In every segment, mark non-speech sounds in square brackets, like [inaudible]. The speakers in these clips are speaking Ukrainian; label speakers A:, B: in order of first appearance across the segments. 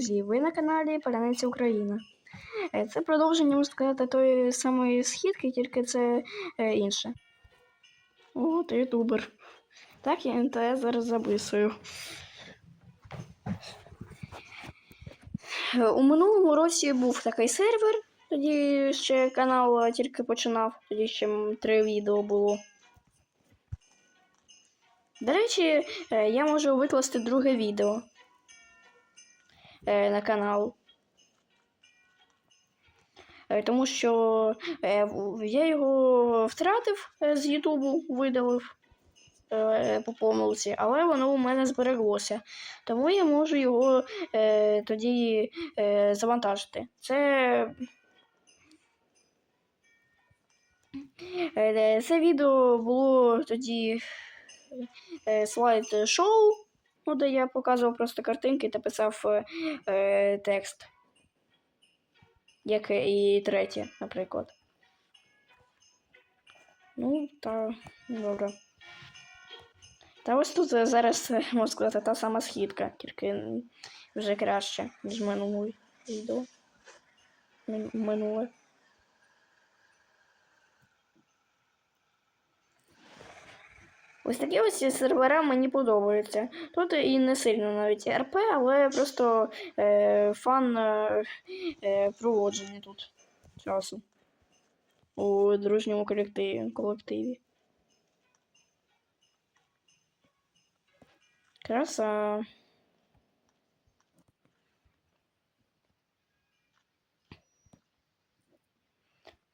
A: друзі! Ви на каналі Паляниця Україна. Е, Це продовження, можна сказати, тої самої східки, тільки це е, інше. О, ти ютубер. Так, я НТС зараз записую. Е, У минулому році був такий сервер, тоді ще канал тільки починав, тоді ще три відео було. До речі, я можу викласти друге відео на канал. Е, Тому що е, я його втратив е, з Ютубу, видалив е, по помилці, але воно у мене збереглося. Тому я можу його е, тоді е, завантажити. Це. Е, Це відео було тоді е, слайд шоу, ну, де я показував просто картинки та писав е, е, текст. Як і третє, наприклад. Ну, та добре. Та ось тут зараз, е, можна сказати, та сама східка, тільки вже краще, ніж минуле відео. Мин- Минуле. Ось такі ось сервера мені подобаються. Тут і не сильно навіть РП, але просто е, фан е, е, проводження тут часу у дружньому колективі. колективі. Краса.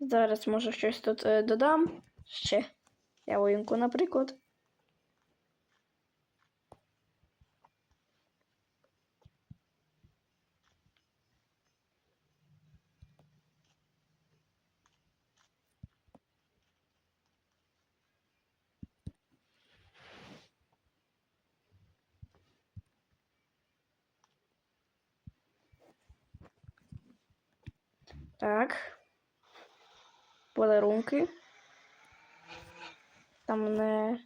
A: Зараз може щось тут е, додам ще. Я воїнку, наприклад. Так. Подарунки. Там не.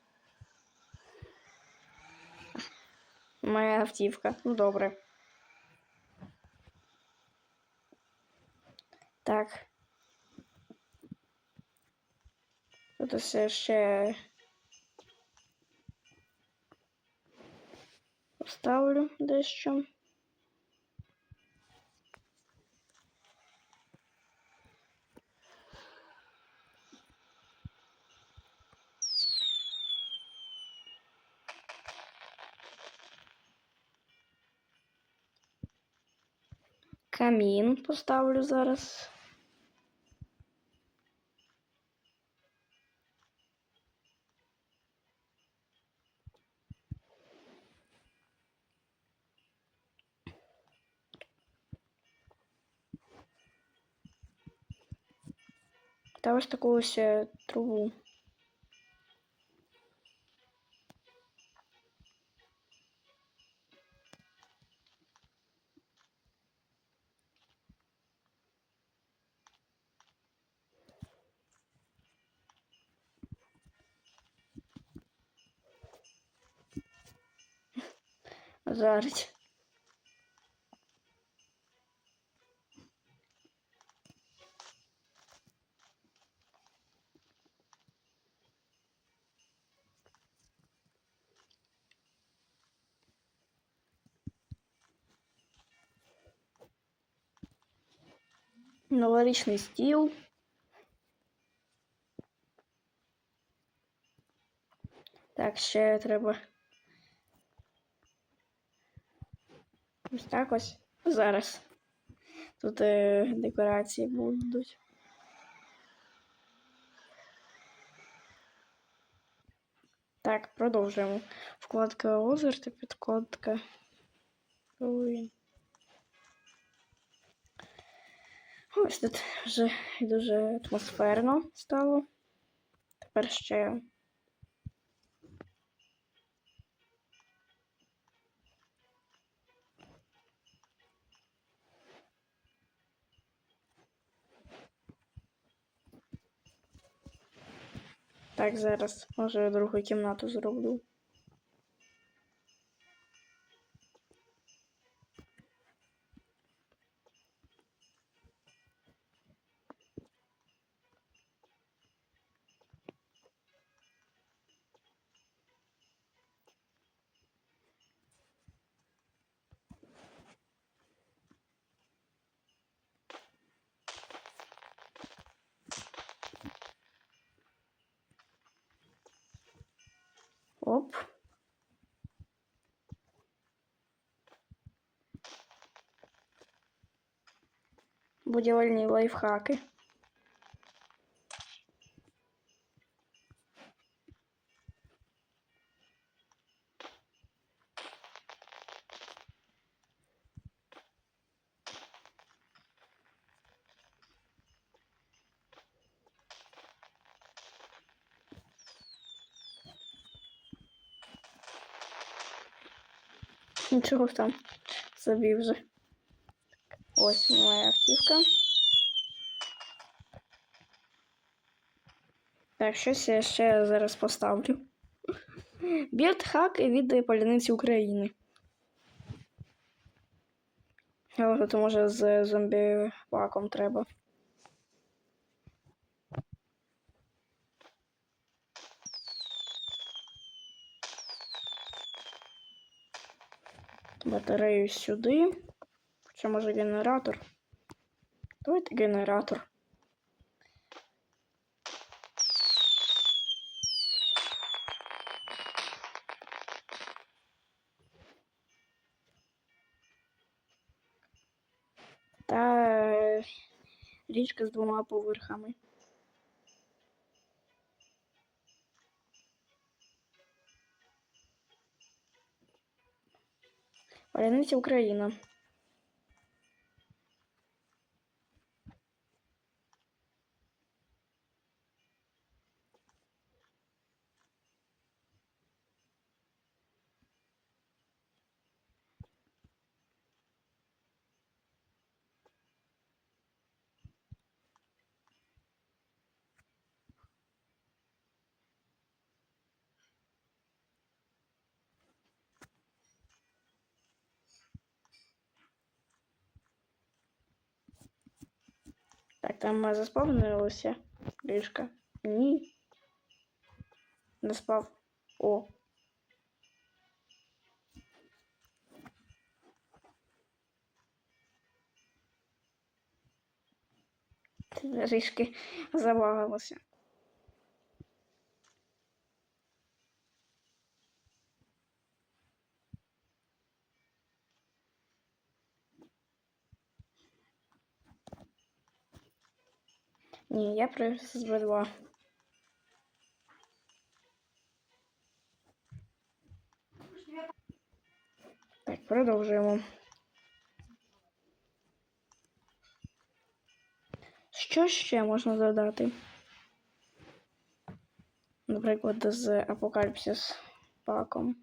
A: Моя автівка. Ну, добре. Так. Тут все ще поставлю дещо. Камін поставлю зараз. Та ось таку ось трубу. Зараз. Новорічний стіл. Так, ще треба. Ось так ось. Зараз. Тут е, декорації будуть. Так, продовжуємо. Вкладка озер та підкладка. Ой. Ось тут вже дуже атмосферно стало. Тепер ще Так, зараз може другу кімнату зроблю. Оп. Будівельні лайфхаки. Нічого там собі вже. Ось моя автівка. Так, щось я ще зараз поставлю. Бірдхак від Поляниці України. Але то може з зомбі-паком треба. Батарею сюди. Чи може генератор? Давайте генератор. Та е, річка з двома поверхами. Паляниця Україна. Там заспавнилося ліжка. Ні. Не спав. О. Трішки забагалося. Ні, я привіз з Б2. Так, продовжуємо. Що ще можна додати? Наприклад, з Апокаліпсис паком.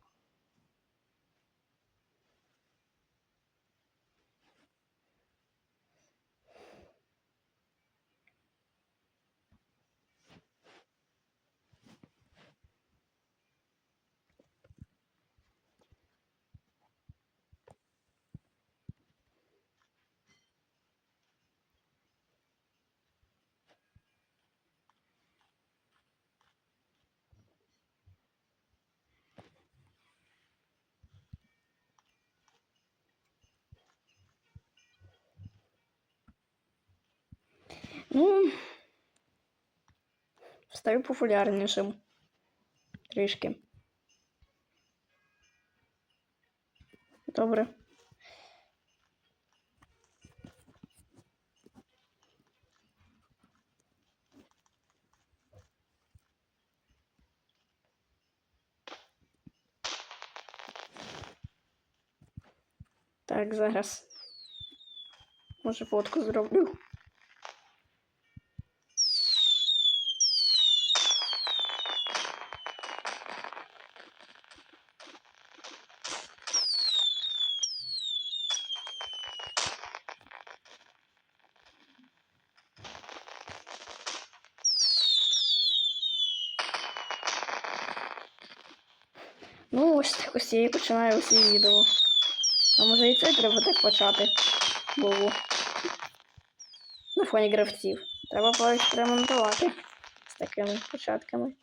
A: Ну, стаю популярнішим. Трішки. Добре. Так, зараз. Може, фотку зроблю. Ну, ось так ось я і починаю усі відео. А може і це треба так почати було. На фоні гравців. Треба поекспериментувати з такими початками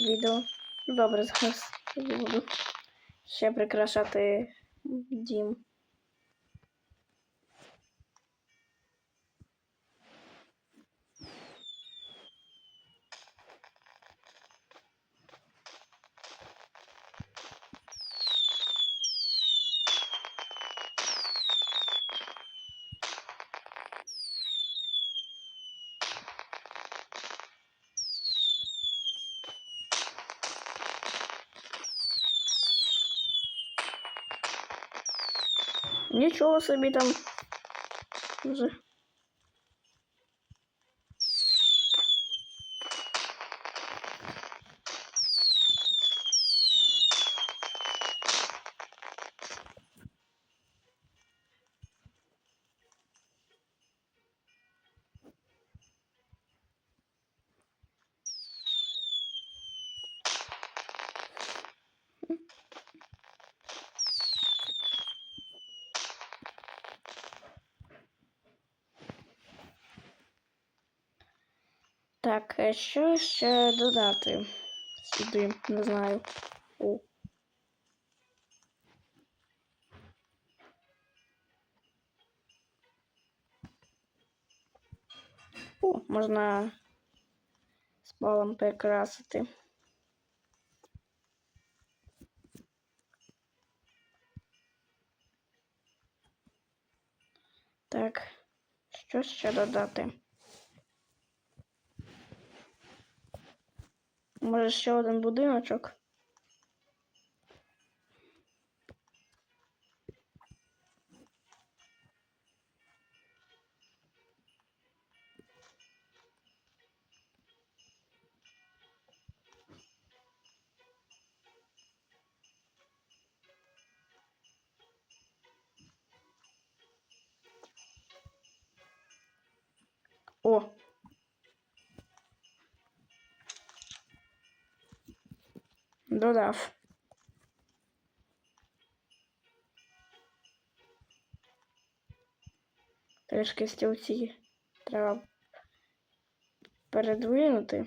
A: відео. Ну добре, зараз буду ще прикрашати дім. Нічого собі там. Так, е, що ще додати сюди? Не знаю. О. О, можна спалом перекрасити. Так, що ще додати? Може ще один будиночок? О, додав. Трішки стілці треба передвинути.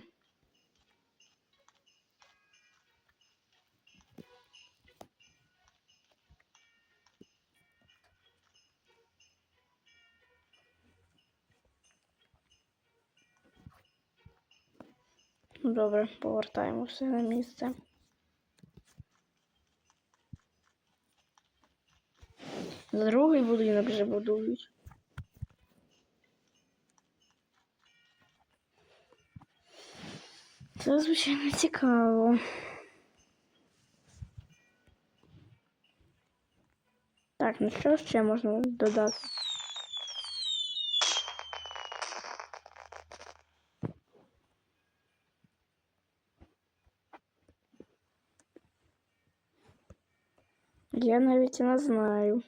A: Ну, Добре, повертаємо все на місце. Другий будинок вже будують. Це звичайно цікаво. Так, ну що ще можна додати? Я навіть не знаю.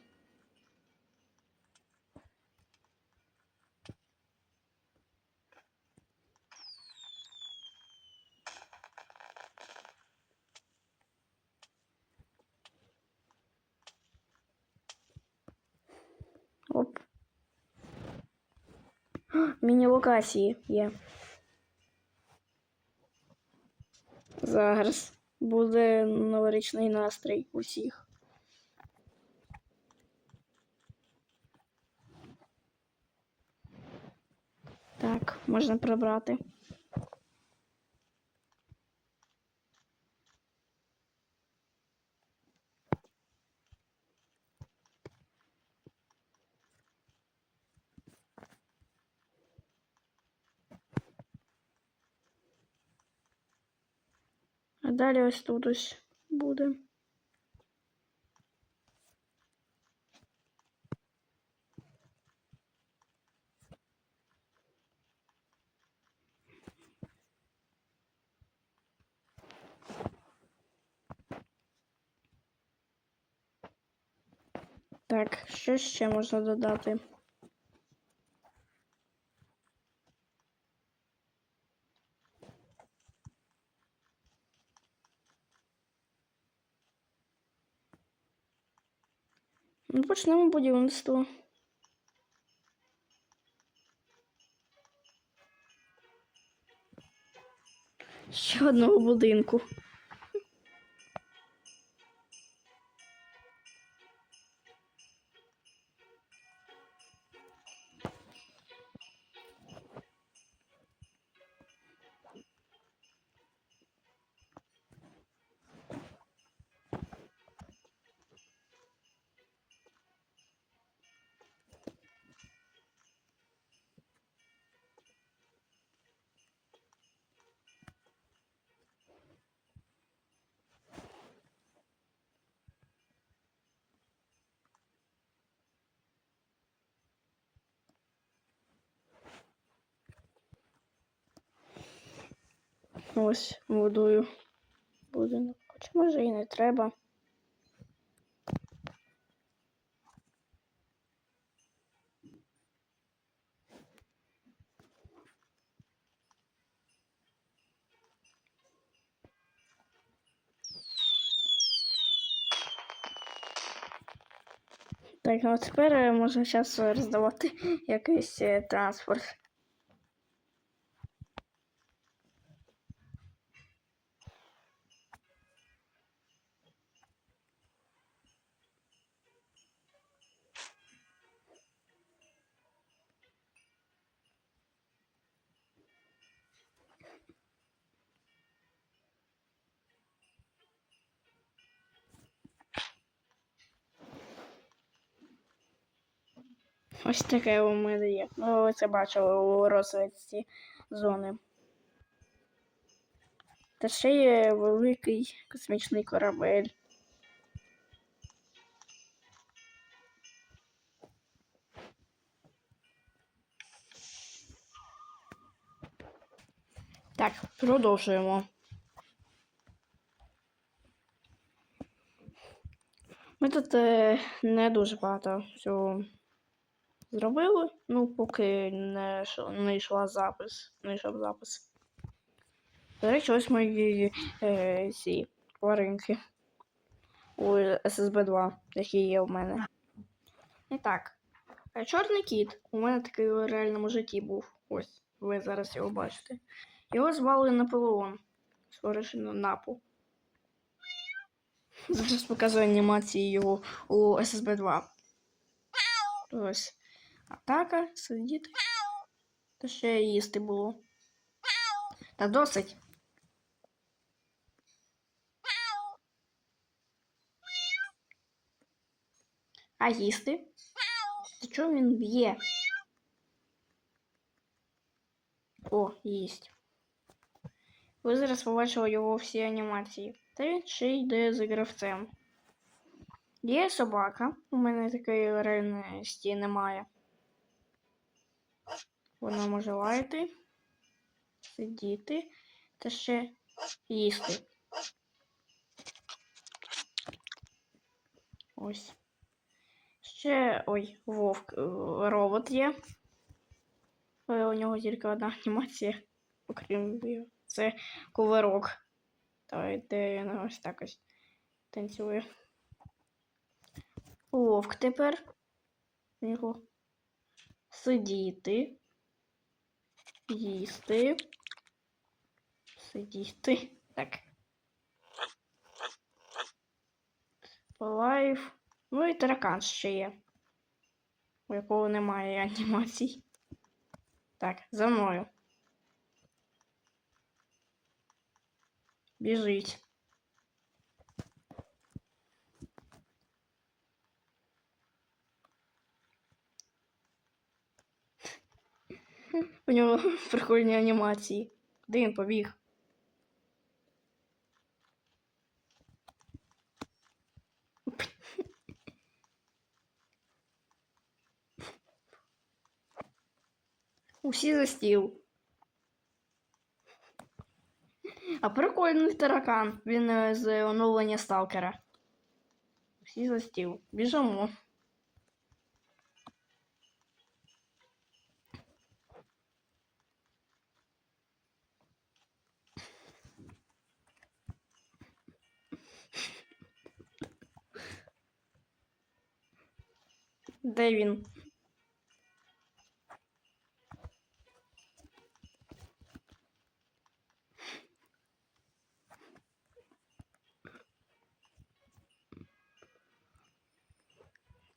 A: Оп. Міні-локації є. Зараз буде новорічний настрій усіх. Так, можна прибрати. Далі ось тут ось буде. Так, що ще можна додати? Ну, почнемо будівництво. Ще одного будинку. Ось будую будинок. Хоча може і не треба. Так, ну тепер е, можна зараз роздавати якийсь е, транспорт. Ось таке у мене є. Ну, ви це бачили у розвідці зони. Та ще є великий космічний корабель. Так, продовжуємо. Ми тут е, не дуже багато всього зробили, ну, поки не, не йшла запис. Не йшов запис. До речі, ось мої е, ці тваринки у SSB 2, які є в мене. І так. е, Чорний кіт. У мене такий у реальному житті був. Ось, ви зараз його бачите. Його звали Наполеон. Скоріше на напу. Зараз показую анімації його у SSB 2. Ось. Атака, сидіти. Та ще їсти було. Та досить. А їсти? Та чого він б'є? О, їсть. Ви зараз побачили його всі анімації. Та він ще йде за гравцем. Є собака. У мене такої реальності немає. Вона може лаяти, сидіти та ще їсти. Ось. Ще ой, вовк е, робот є. Але у нього тільки одна анімація, окрім його. Це кувирок. Та де він ось так ось танцює. Вовк тепер. У нього сидіти. Їсти. Сидіти. Так. Лайф. Ну і таракан ще є. У якого немає анімацій. Так, за мною. Біжить. У нього [laughs] прикольні анімації. Куди він побіг? [laughs] Усі за стіл. А прикольний таракан. Він е, з оновлення сталкера. Всі за стіл. Біжимо. Де він?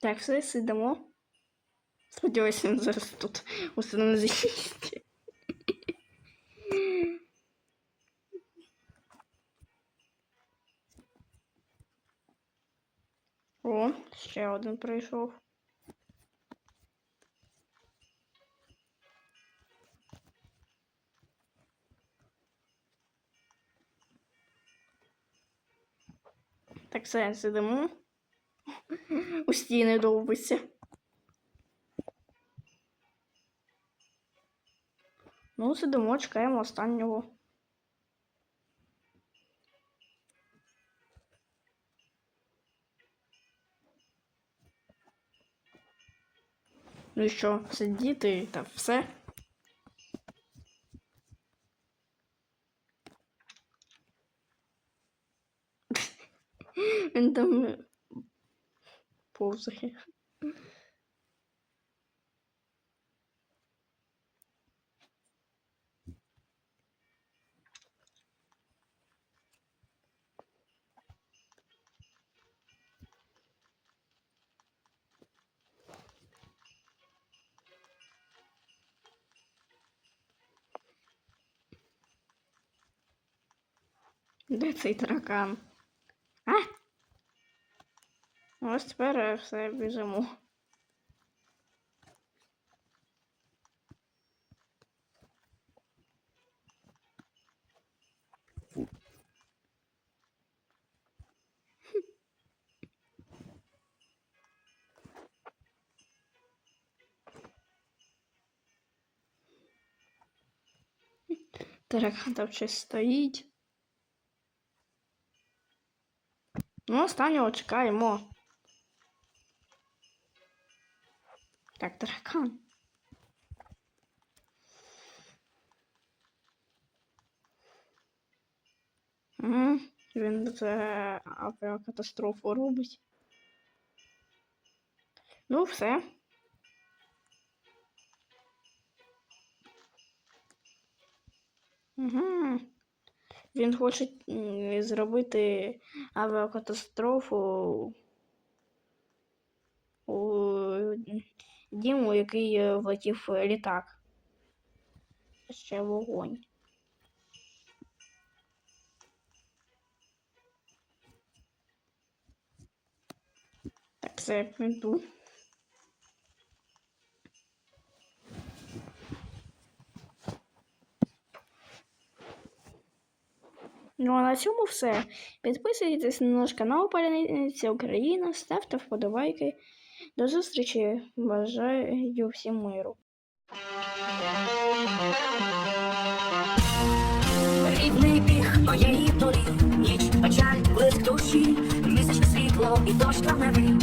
A: Так, все, сидимо. Сподіваюся, він зараз тут усе не з'їсть. О, ще один прийшов. Так все, сидимо. У стіни довбиться. Ну, сидимо, чекаємо останнього. Ну і що, сидіти та все. Е, повзає. Де цей таракан? А? Ось тепер все біжимо. Таракан там щось стоїть. Ну, останнього чекаємо. Так, таракан. Угу. Він це авіакатастрофу робить. Ну, все. Угу. Він хоче зробити авіакатастрофу у дім, у який е, влетів літак. Ще вогонь. Так, це я піду. Ну а на цьому все. Підписуйтесь на наш канал Паляниця Україна, ставте вподобайки. До зустрічі. Бажаю всім миру.
B: Рідний біг моєї долі, ніч, печаль, блиск душі, місячне світло і дощ травневий.